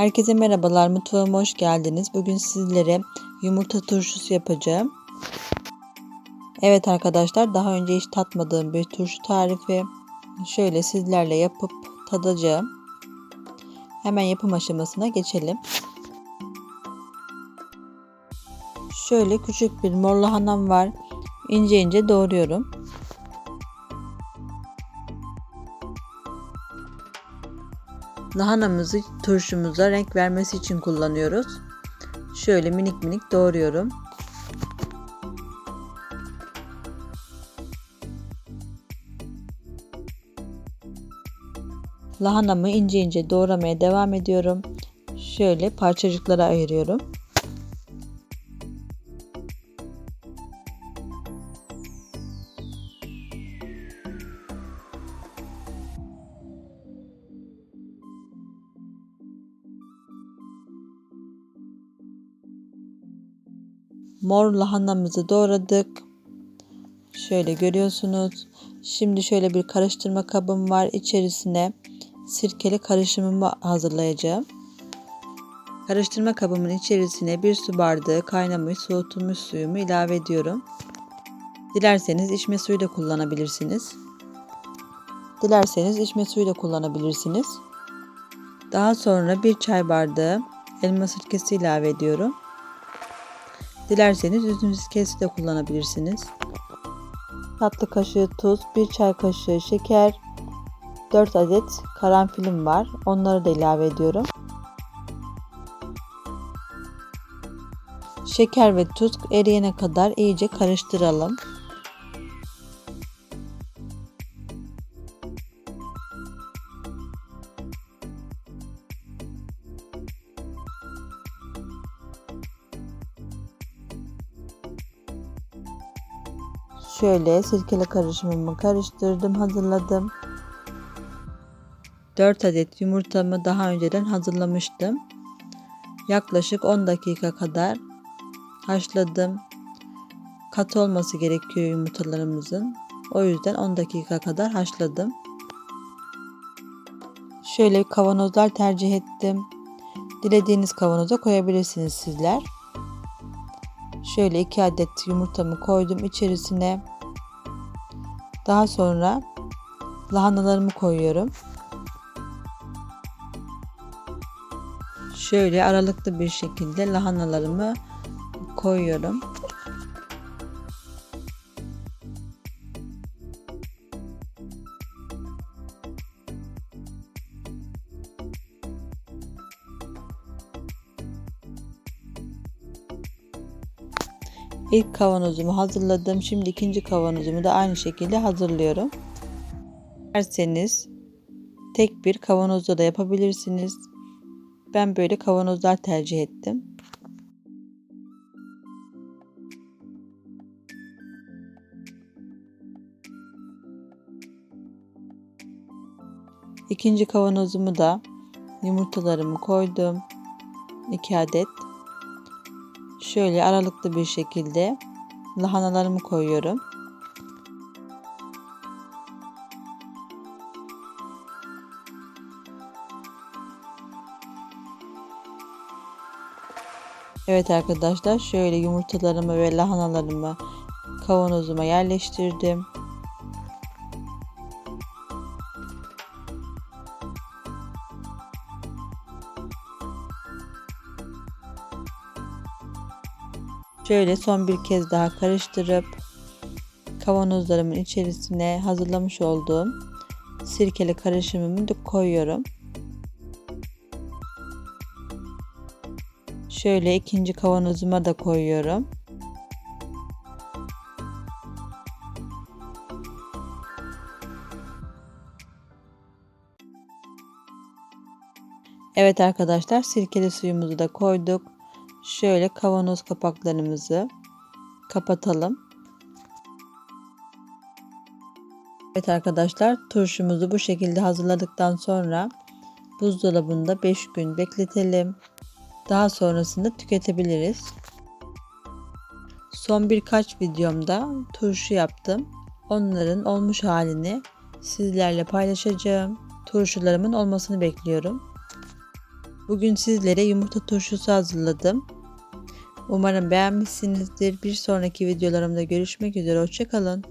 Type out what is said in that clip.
Herkese merhabalar, mutfağıma hoş geldiniz. Bugün sizlere yumurta turşusu yapacağım. Evet arkadaşlar, daha önce hiç tatmadığım bir turşu tarifi. Şöyle sizlerle yapıp tadacağım. Hemen yapım aşamasına geçelim. Şöyle küçük bir mor lahanam var. İnce ince doğruyorum. Lahanamızı turşumuza renk vermesi için kullanıyoruz. Şöyle minik minik doğruyorum. Lahanamı ince ince doğramaya devam ediyorum. Şöyle parçacıklara ayırıyorum. Mor lahanamızı doğradık. Şöyle görüyorsunuz. Şimdi şöyle bir karıştırma kabım var. İçerisine sirkeli karışımımı hazırlayacağım. Karıştırma kabımın içerisine bir su bardağı kaynamış soğutulmuş suyumu ilave ediyorum. Dilerseniz içme suyu da kullanabilirsiniz. Dilerseniz içme suyu da kullanabilirsiniz. Daha sonra bir çay bardağı elma sirkesi ilave ediyorum. Dilerseniz üzüm sirkesi de kullanabilirsiniz. Tatlı kaşığı tuz, 1 çay kaşığı şeker, 4 adet karanfilim var. Onları da ilave ediyorum. Şeker ve tuz eriyene kadar iyice karıştıralım. Şöyle sirkeli karışımımı karıştırdım, hazırladım. 4 adet yumurtamı daha önceden hazırlamıştım. Yaklaşık 10 dakika kadar haşladım. Katı olması gerekiyor yumurtalarımızın. O yüzden 10 dakika kadar haşladım. Şöyle kavanozlar tercih ettim. Dilediğiniz kavanoza koyabilirsiniz sizler. Şöyle 2 adet yumurtamı koydum içerisine. Daha sonra lahanalarımı koyuyorum. Şöyle aralıklı bir şekilde lahanalarımı koyuyorum. İlk kavanozumu hazırladım. Şimdi ikinci kavanozumu da aynı şekilde hazırlıyorum. Derseniz tek bir kavanozda da yapabilirsiniz. Ben böyle kavanozlar tercih ettim. İkinci kavanozumu da yumurtalarımı koydum. 2 adet. Şöyle aralıklı bir şekilde lahanalarımı koyuyorum. Evet arkadaşlar şöyle yumurtalarımı ve lahanalarımı kavanozuma yerleştirdim. Şöyle son bir kez daha karıştırıp kavanozlarımın içerisine hazırlamış olduğum sirkeli karışımımı da koyuyorum. Şöyle ikinci kavanozuma da koyuyorum. Evet arkadaşlar sirkeli suyumuzu da koyduk. Şöyle kavanoz kapaklarımızı kapatalım. Evet arkadaşlar turşumuzu bu şekilde hazırladıktan sonra buzdolabında 5 gün bekletelim. Daha sonrasında tüketebiliriz. Son birkaç videomda turşu yaptım. Onların olmuş halini sizlerle paylaşacağım. Turşularımın olmasını bekliyorum. Bugün sizlere yumurta turşusu hazırladım. Umarım beğenmişsinizdir. Bir sonraki videolarımda görüşmek üzere. Hoşçakalın.